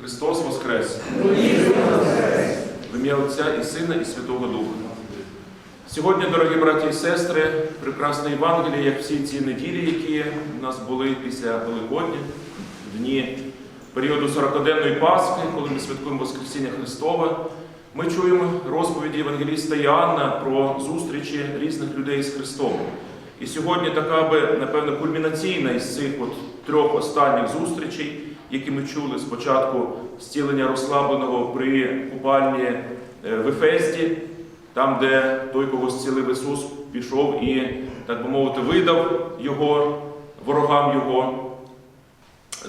Христос Воскрес! В ім'я Отця і Сина, і Святого Духа. Сьогодні, дорогі браті і сестри, прекрасне Євангеліє, як всі ці неділі, які у нас були після Великодня, дні періоду 40-денної Пасхи, коли ми святкуємо Воскресіння Христове, ми чуємо розповіді Євангеліста Іоанна про зустрічі різних людей з Христом. І сьогодні така би, напевно, кульмінаційна із цих от трьох останніх зустрічей, які ми чули спочатку зцілення розслабленого при купальні е, в Ефесті, там, де той, кого зцілив Ісус, пішов і, так би мовити, видав його ворогам Його.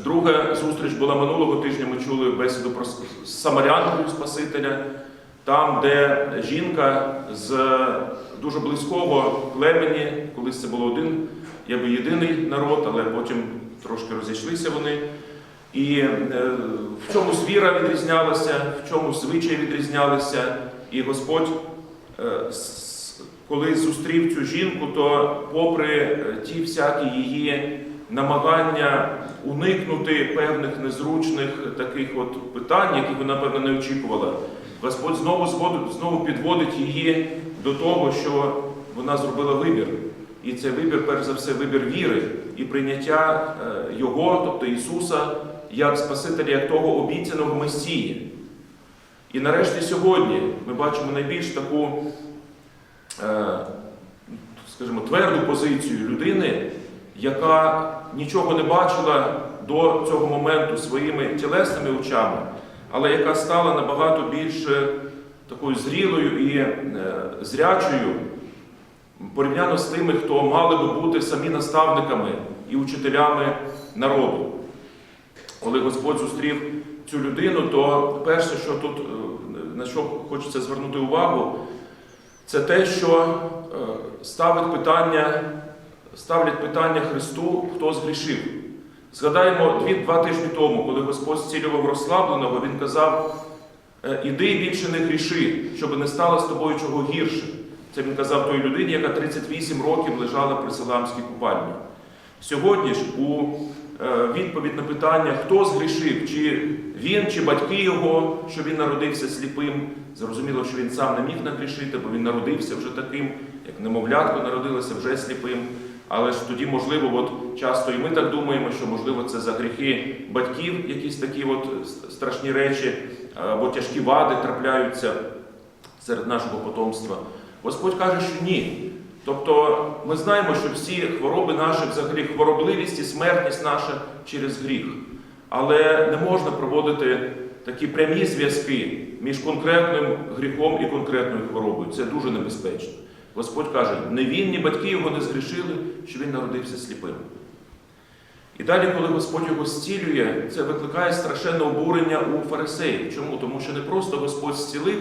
Друга зустріч була минулого тижня. Ми чули бесіду про с- з Самарянкою Спасителя, там, де жінка з дуже близького племені, колись це було один, якби єдиний народ, але потім трошки розійшлися вони. І е, в чомусь віра відрізнялася, в чомусь звичаї відрізнялися. І Господь, е, коли зустрів цю жінку, то попри е, ті всякі її намагання уникнути певних незручних таких от питань, які вона, певно, не очікувала, Господь знову знову підводить її до того, що вона зробила вибір. І це вибір, перш за все, вибір віри і прийняття Його, тобто Ісуса, як Спасителя, як того обіцяного Месії. І нарешті сьогодні ми бачимо найбільш таку, е, скажімо, тверду позицію людини, яка нічого не бачила до цього моменту своїми тілесними очами, але яка стала набагато більш е, такою зрілою і е, зрячою порівняно з тими, хто мали би бути самі наставниками і учителями народу. Коли Господь зустрів цю людину, то перше, що тут е, на що хочеться звернути увагу, це те, що е, ставить питання, ставлять питання Христу, хто згрішив. Згадаємо дві, два тижні тому, коли Господь зцілював розслабленого, Він казав, «Е, іди більше не гріши, щоб не стало з тобою чого гірше. Це він казав той людині, яка 38 років лежала при Селамській купальні. Сьогодні ж у е, відповідь на питання, хто згрішив, чи він, чи батьки його, що він народився сліпим. Зрозуміло, що він сам не міг нагрішити, бо він народився вже таким, як немовлятко народилося вже сліпим. Але ж тоді, можливо, от часто і ми так думаємо, що можливо це за гріхи батьків, якісь такі от страшні речі або тяжкі вади трапляються серед нашого потомства. Господь каже, що ні. Тобто ми знаємо, що всі хвороби наші, взагалі хворобливість і смертність наша через гріх. Але не можна проводити такі прямі зв'язки між конкретним гріхом і конкретною хворобою. Це дуже небезпечно. Господь каже, не він, ні батьки його не згрішили, що він народився сліпим. І далі, коли Господь його зцілює, це викликає страшенне обурення у фарисеїв. Чому? Тому що не просто Господь зцілив,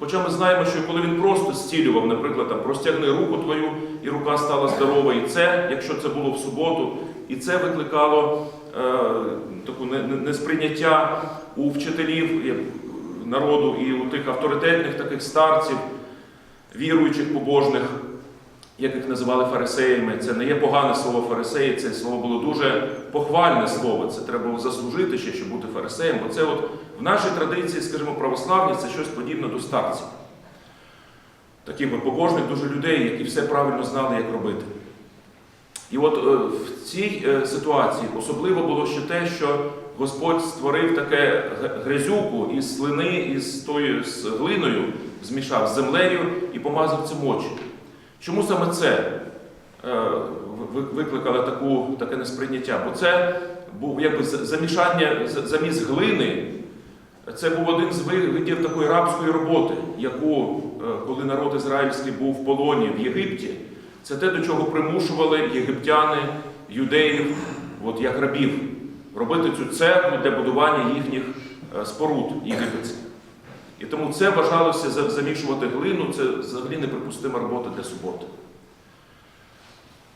хоча ми знаємо, що коли він просто зцілював, наприклад, там, простягни руку твою, і рука стала здорова, і це, якщо це було в суботу, і це викликало е, таку не- не- несприйняття у вчителів народу і у тих авторитетних таких старців, віруючих, побожних як їх називали фарисеями, це не є погане слово фарисеї, це слово було дуже похвальне слово. Це треба було заслужити ще, щоб бути фарисеєм. Бо це от в нашій традиції, скажімо, православні, це щось подібне до старців. Таких от побожних дуже людей, які все правильно знали, як робити. І от е, в цій е, ситуації особливо було ще те, що Господь створив таке грязюку із слини, із тою з глиною, змішав з землею і помазав цим очі. Чому саме це е, викликало таку, таке несприйняття? Бо це був якби замішання, за- замість глини. Це був один з видів такої рабської роботи, яку, е, коли народ ізраїльський був в полоні в Єгипті, це те, до чого примушували єгиптяни, юдеїв, от як рабів, робити цю церкву для будування їхніх е, споруд єгипетських. І тому це вважалося замішувати глину, це взагалі неприпустима робота для суботи.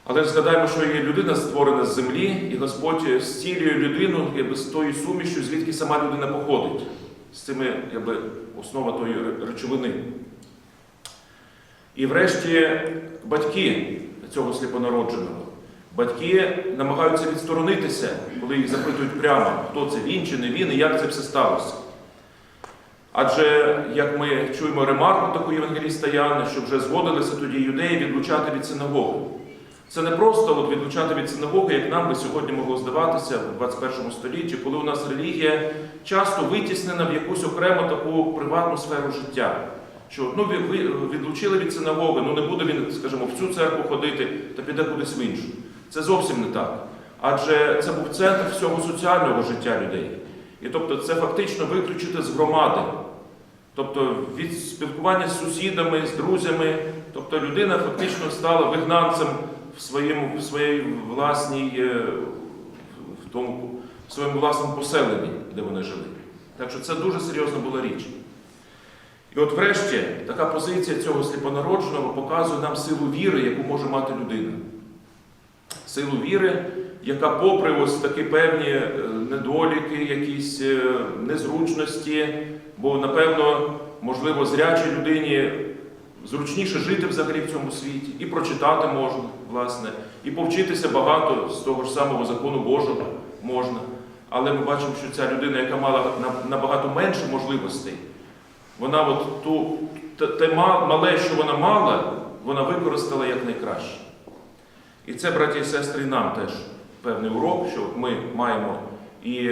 Але згадаємо, що є людина створена з землі, і Господь зцілює людину якби, з тою сумішю, звідки сама людина походить, з цими якби, основа тої речовини. І врешті батьки цього сліпонародженого Батьки намагаються відсторонитися, коли їх запитують прямо, хто це він чи не він і як це все сталося. Адже, як ми чуємо ремарку таку євангеліста Яни, що вже згодилися тоді юдеї відлучати від синагоги. Це не просто от відлучати від синагоги, як нам би сьогодні могло здаватися в 21 столітті, коли у нас релігія часто витіснена в якусь окрему таку приватну сферу життя. Що ну, ви, відлучили від синагоги, ну не буде він, скажімо, в цю церкву ходити та піде кудись в іншу. Це зовсім не так. Адже це був центр всього соціального життя людей. І тобто це фактично виключити з громади. Тобто від спілкування з сусідами, з друзями, тобто людина фактично стала вигнанцем в своєму, в своїй власній, е, в, тому, в своєму власному поселенні, де вони жили. Так що це дуже серйозна була річ. І от врешті така позиція цього сліпонародженого показує нам силу віри, яку може мати людина. Силу віри, яка, попри ось такі певні е, недоліки, якісь е, незручності, бо, напевно, можливо, зрячій людині зручніше жити взагалі в цьому світі, і прочитати можна, власне, і повчитися багато з того ж самого закону Божого можна. Але ми бачимо, що ця людина, яка мала набагато менше можливостей, вона от ту, те, мале, що вона мала, вона використала як найкраще. І це, браті і сестри, нам теж певний урок, що ми маємо і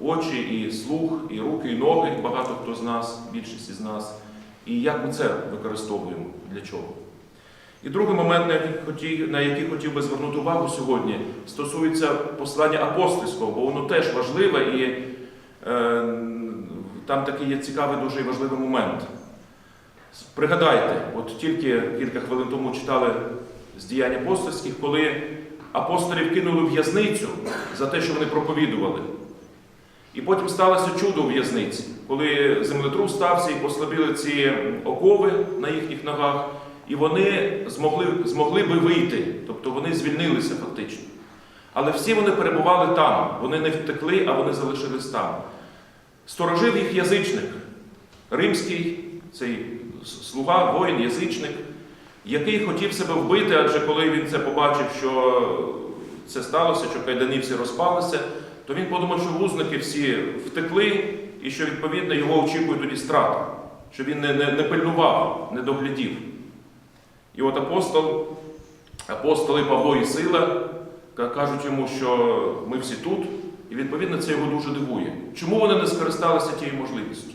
очі, і слух, і руки, і ноги, багато хто з нас, більшість із нас. І як ми це використовуємо для чого? І другий момент, на який хотів, би звернути увагу сьогодні, стосується послання апостольського, бо воно теж важливе і е, там такий є цікавий, дуже важливий момент. Пригадайте, от тільки кілька хвилин тому читали з діянь апостольських, коли апостолів кинули в в'язницю за те, що вони проповідували. І потім сталося чудо у в'язниці, коли землетрус стався і послабили ці окови на їхніх ногах, і вони змогли, змогли би вийти, тобто вони звільнилися фактично. Але всі вони перебували там, вони не втекли, а вони залишились там. Сторожив їх язичник, римський цей слуга, воїн, язичник, який хотів себе вбити, адже коли він це побачив, що це сталося, що кайдані всі розпалися, то він подумав, що вузники всі втекли, і що, відповідно, його очікує тоді страта, що він не, не, не пильнував, не доглядів. І от апостол, апостоли Павло і Сила кажуть йому, що ми всі тут, і відповідно це його дуже дивує. Чому вони не скористалися тією можливістю?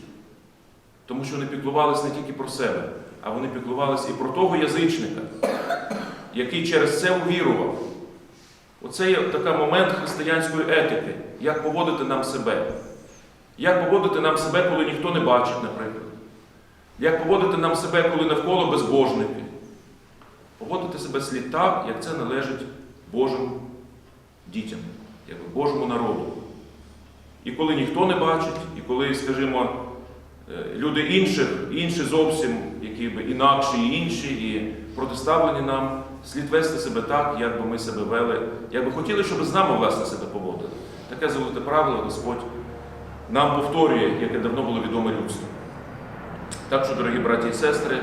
Тому що вони піклувалися не тільки про себе, а вони піклувалися і про того язичника, який через це увірував. Оце є такий момент християнської етики, як поводити нам себе. Як поводити нам себе, коли ніхто не бачить, наприклад. Як поводити нам себе, коли навколо безбожники. Поводити себе слід так, як це належить Божим дітям, як Божому народу. І коли ніхто не бачить, і коли, скажімо, люди інших, інші зовсім, які би інакші і інші, і протиставлені нам, слід вести себе так, як би ми себе вели, як би хотіли, щоб з нами власне себе поводили. Таке золоте правило Господь нам повторює, яке давно було відоме людству. Так що, дорогі браті і сестри,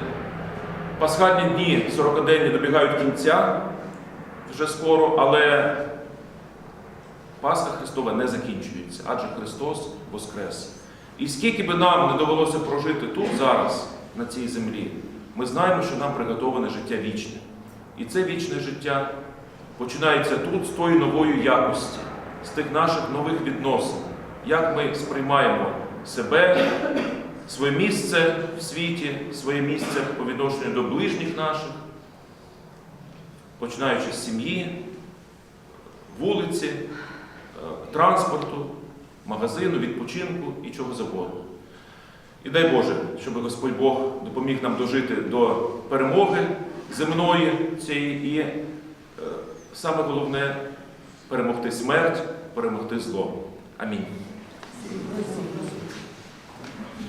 пасхальні дні 40-денні добігають кінця вже скоро, але Пасха Христова не закінчується, адже Христос Воскрес. І скільки би нам не довелося прожити тут зараз, на цій землі, ми знаємо, що нам приготоване життя вічне. І це вічне життя починається тут з тої нової якості, з тих наших нових відносин, як ми сприймаємо себе, своє місце в світі, своє місце по відношенню до ближніх наших, починаючи з сім'ї, вулиці, е, транспорту, магазину, відпочинку і чого завгодно. І дай Боже, щоб Господь Бог допоміг нам дожити до перемоги земної цієї і е, саме головне перемогти смерть, перемогти зло. Амінь.